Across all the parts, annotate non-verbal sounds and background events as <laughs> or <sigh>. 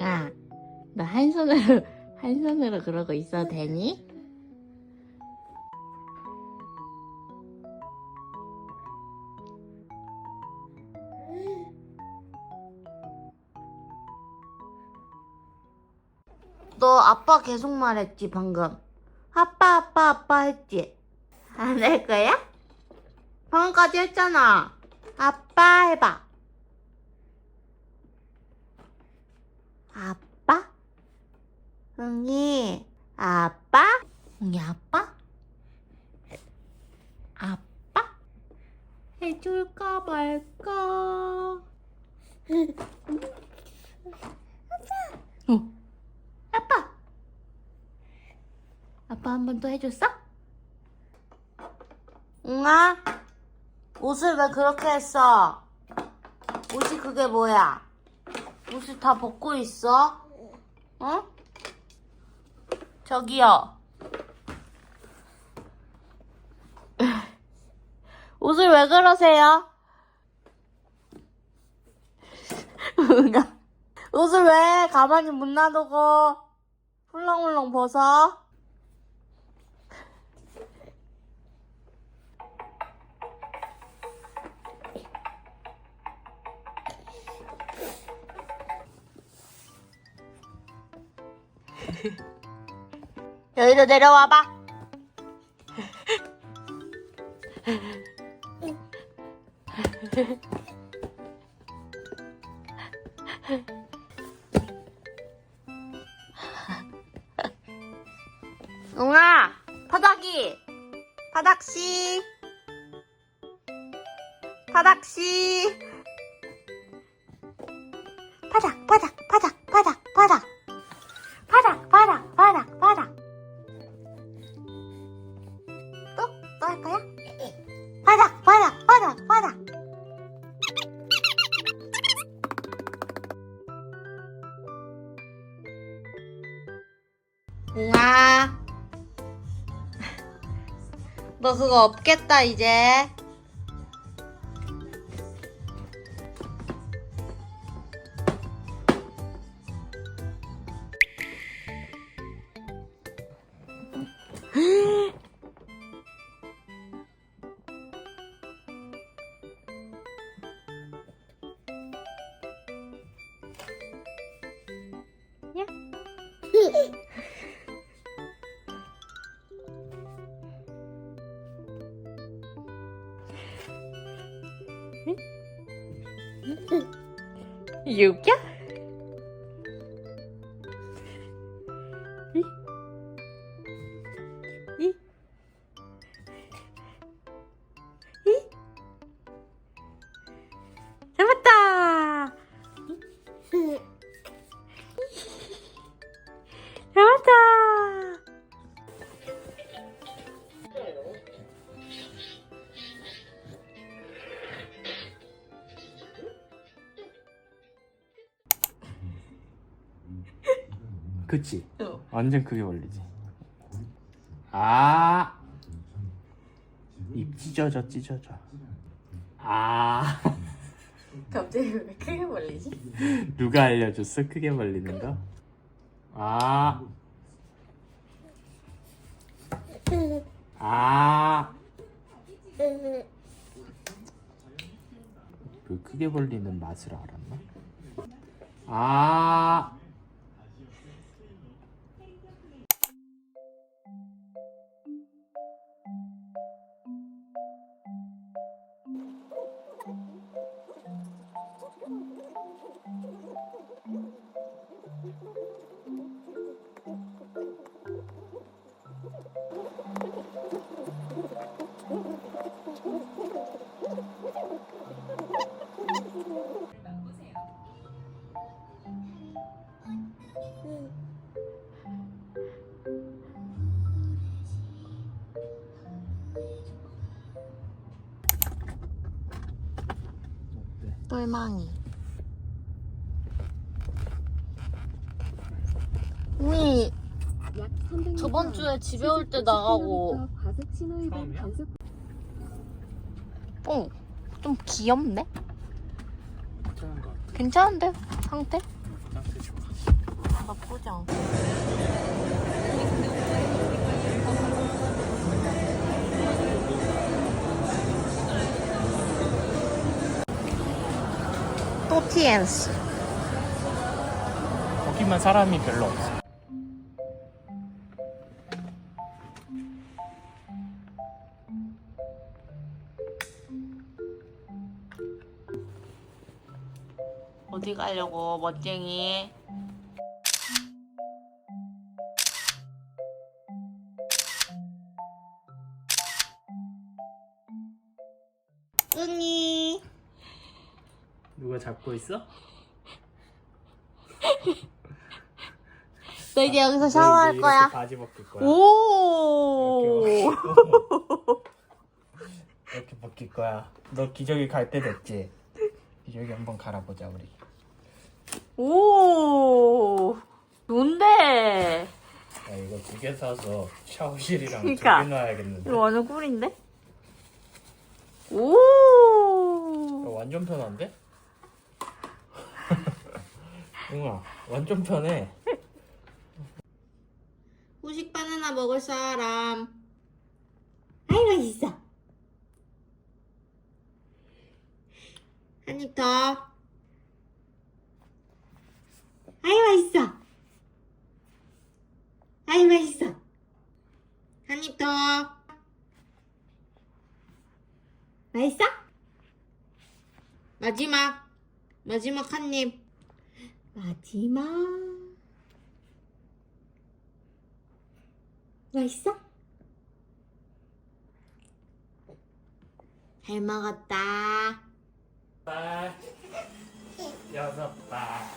아, 너한 손으로, <laughs> 한 손으로 그러고 있어도 되니? 너 아빠 계속 말했지, 방금. 아빠, 아빠, 아빠 했지? 안 할 거야? 방금까지 했잖아. 아빠 해봐. 아빠? 응이, 아빠? 응이 아빠? 아빠? 해줄까 말까? 아빠! 어. 아빠! 아빠 한 번 더 해줬어? 응아? 옷을 왜 그렇게 했어? 옷이 그게 뭐야? 옷을 다 벗고 있어? 어? 저기요. <laughs> 옷을 왜 그러세요? <laughs> 옷을 왜 가만히 못 놔두고 훌렁훌렁 벗어? 여기로 내려와봐. 너 그거 없겠다, 이제. 야. <laughs> you can. 그치? 어. 완전 크게 벌리지. 아. 입 찢어져 찢어져. 아. <laughs> 갑자기 왜 크게 벌리지? <laughs> 누가 알려줬어? 크게 벌리는 거? 아. 아. 그 크게 벌리는 맛을 알았나? 아. 똘망이. 우리 저번 주에 집에 올 때 나가고 처음이야? 어, 좀 귀엽네? 괜찮은 거 같아. 괜찮은데? 상태? 상태 좋아. 나쁘지 않고. 또티엔스. 거기만 사람이 별로 없어. 어디 가려고 멋쟁이? 응이 누가 잡고 있어? <laughs> 너 이제 여기서 샤워할 이제 거야. 이렇게 바지 벗길 거야. 오. <laughs> 이렇게 벗길 거야. 너 기저귀 갈 때 됐지? 기저귀 한번 갈아보자 우리. 오. 뭔데? 야, 이거 두 개 사서 샤워실이랑 그러니까. 두개 놔야겠는데. 이거 완전 꿀인데? 오. 이거 완전 편한데? <laughs> 응아 완전 편해. 후식 바나나 먹을 사람. 아이 맛있어. 한 입 더. 아이 맛있어. 아이 맛있어. 한입 더. 맛있어? 마지막. 마지막 한 입. 마지막. 맛있어? 잘 먹었다. 발, 여섯 발,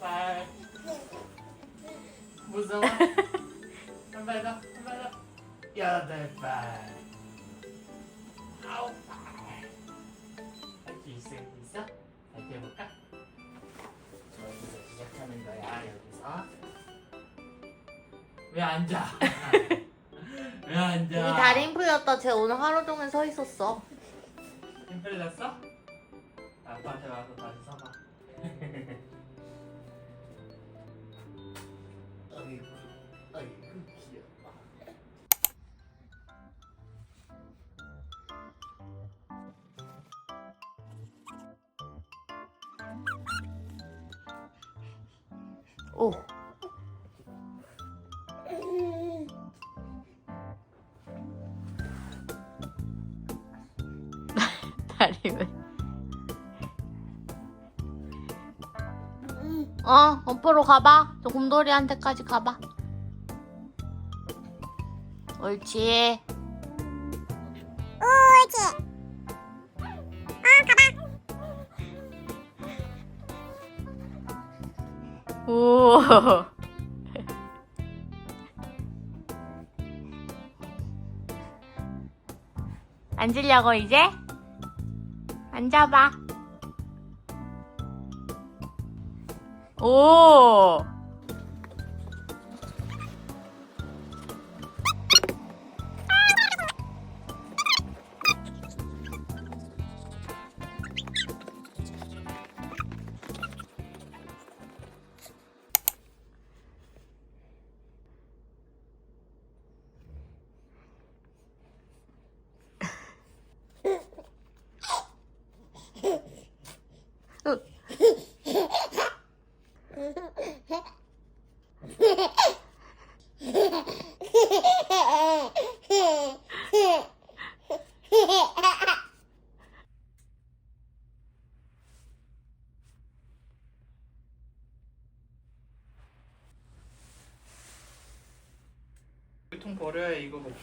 발. 무서워? <laughs> 한 발 더, 한 발 더. 여덟 발, 아홉 발. 할수수 있어? 다시 해볼까? 여기서 시작하는 거야. 여기서. 왜 앉아? <laughs> 왜 앉아? 우리 다리 풀렸다. 쟤 오늘 하루 종일 서 있었어. 힘 풀렸어? 아빠한테 와서 다시 서봐. <laughs> 오. <laughs> 다리 왜? 어, 엄포로 가봐. 저 곰돌이한테까지 가봐. 옳지. 오. <laughs> 앉으려고 이제? 앉아봐. 오.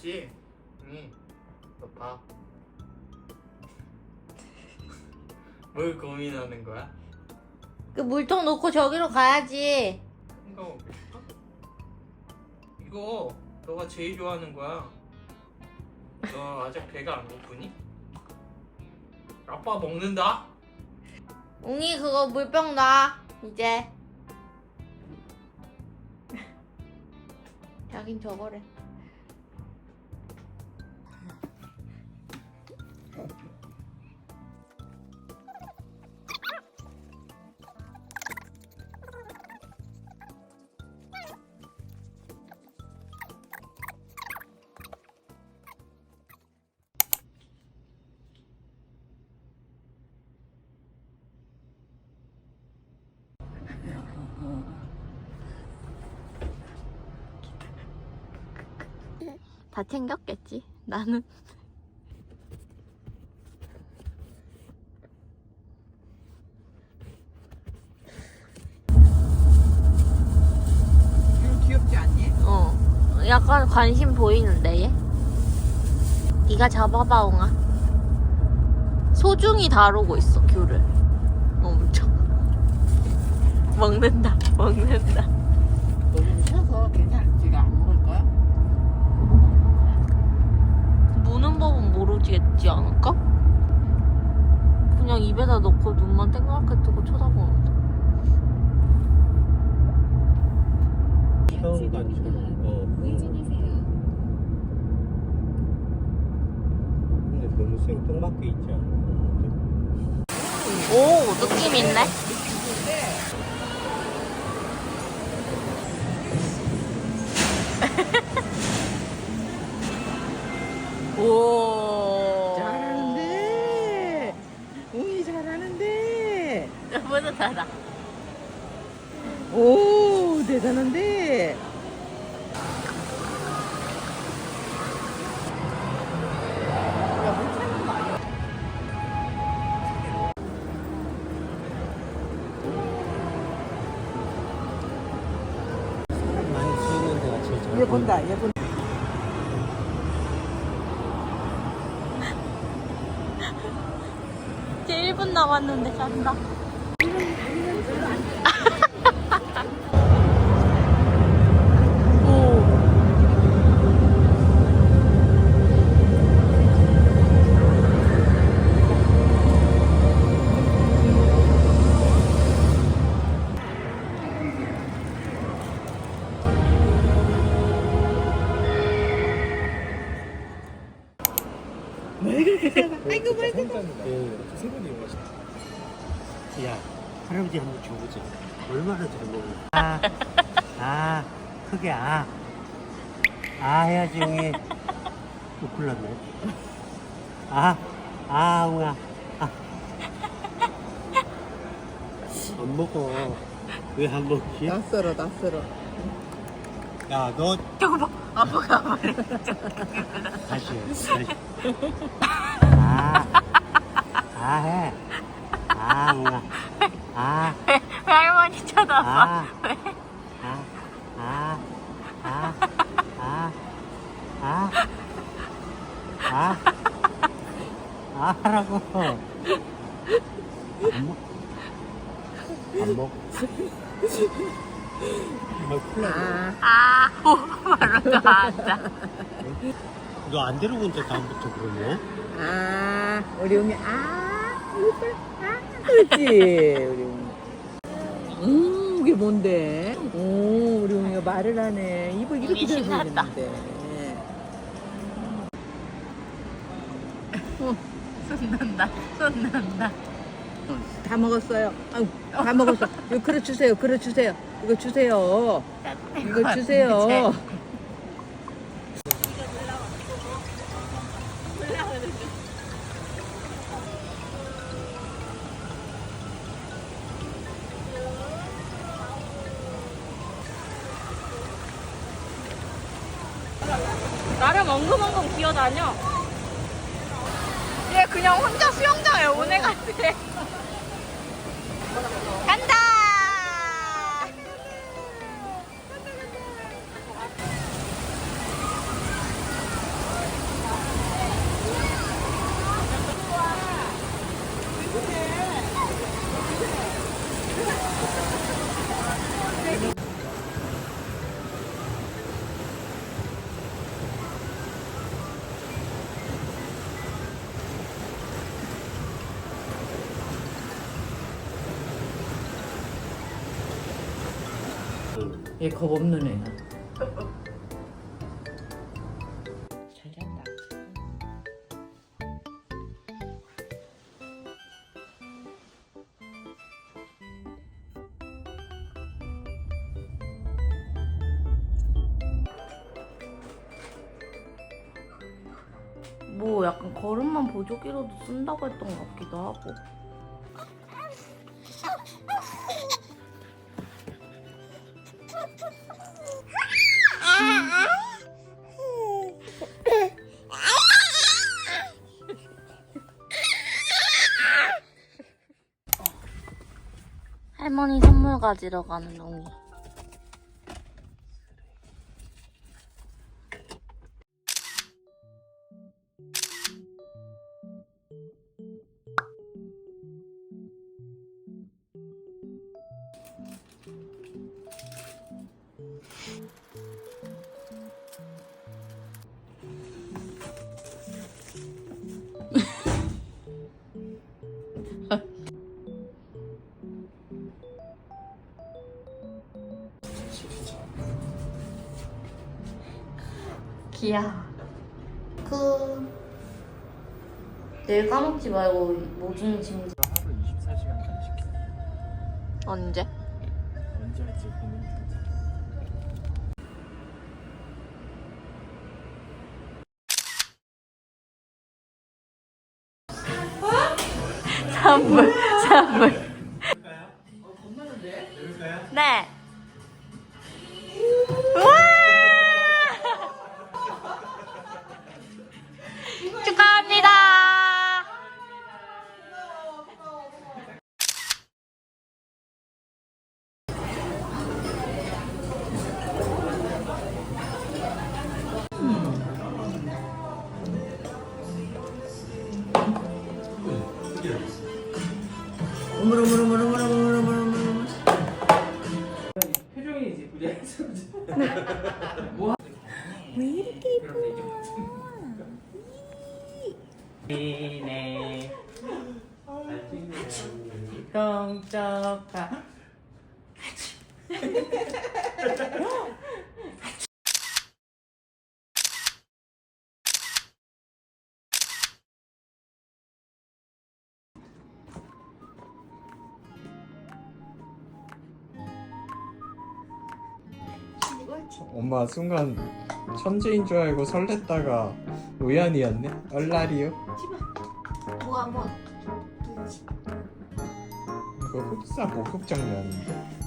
먹지. 응. 너 봐. <laughs> 뭘 고민하는 거야? 그 물통 놓고 저기로 가야지. 이거 먹을까? 이거 너가 제일 좋아하는 거야. 너 아직 배가 안 고프니? 아빠 먹는다. 웅이 그거 물병 놔. 이제. <laughs> 자긴 저거래. 다 챙겼겠지. 나는. 이거 귀엽지 않니? 어. 약간 관심 보이는데 얘. 네가 잡아봐 옹아. 소중히 다루고 있어 귤을. 엄청. 먹는다. 먹는다. 너무 쉬어서 괜찮지가 안 먹을 거야? 무는 모르겠지 않을까? 그냥 입에다 넣고 눈만 땡그랗게 뜨고 쳐다보는데. 체험관처럼. 어. 근데 너무 생뚱 맞게 있지 않아? 오 느낌 있네. 얘 본다. 이제 1분 남았는데 잔다. 크게 아. 아 해야지, 형이. 또 골랐네. 아, 아, 웅아. 아. 안 먹어. 왜 안 먹지? 낯설어 낯설어. 야, 너 저거 봐. 아빠가 말해. 다시 해. 다시. <laughs> 아, 아 해. 아, 웅아. 아. 왜 할머니 쳐다봐? 아, 왜? 아, 아, 아, 아, 아, 아, 아, 하라고. 안 먹, 안 먹. 아. 아, 오, 바로 또 앉아. 너안 데리고 온다, 다음부터 그러면? 아, 우리 웅이 아, 이빨 아, 그렇지, 우리 웅이. 음, 이게 뭔데? 오, 우리 웅이가 말을 하네. 입을 이렇게 웅이 대서 신났다. 되는데. 손 난다. 손 난다. 다 먹었어요. 아유, 다 먹었어. 이거 그릇 주세요. 그릇 주세요. 이거 주세요. 이거 주세요. 얘 겁 없는 애야. 잘 잔다. 뭐 약간 걸음만 보조기로도 쓴다고 했던 것 같기도 하고. 가지러 가는 둥이. 귀여워. 그 내일 까먹지 말고 모든 짐 하루 24시간 단식 언제? 언제 할지 고민 선물 선물. 네. 표정이 이제 부자연스러워 왜 이렇게 네 동쪽가 엄마 순간 천재인 줄 알고 설렜다가 우연이었네. 얼라리요. 뭐? 이거 흑사 목욕 장면인데.